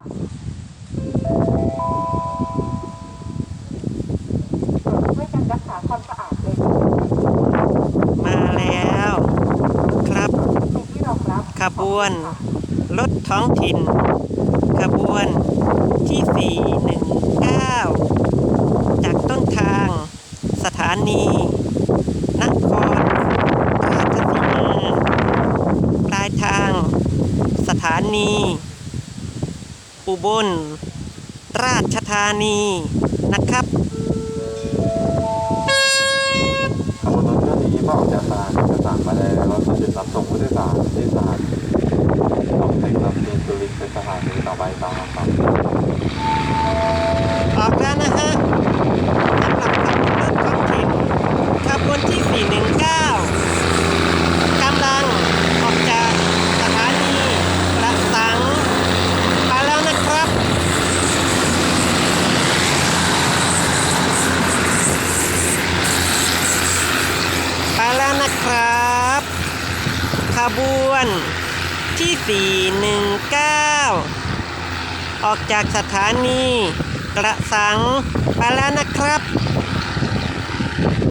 มาแล้วครับเป็นที่รองรับขบวน รถท้องถิ่น ขบวนที่ 419 จากต้นทาง สถานีนครราชสีมาปลายทาง สถานี อุบล ราชธานีนะครับขบวนรถเที่ยวนี้เมื่อออกจากสถานเอกสารมาแล้วเราจะจุดรับส่งผู้โดยสารที่สถานีออกจากลำเลียงจุลินเป็นสถานีต่อไปตามลำดับ ออกแล้วนะฮะสำหรับขบวนรถท้องถิ่นขบวนที่ 419 กำลังออกจากสถานีละสังไปแล้วนะครับ ไปแล้วนะครับ ข บวน ที่ 419 ออกจากสถานี กระสังไปแล้วนะครับ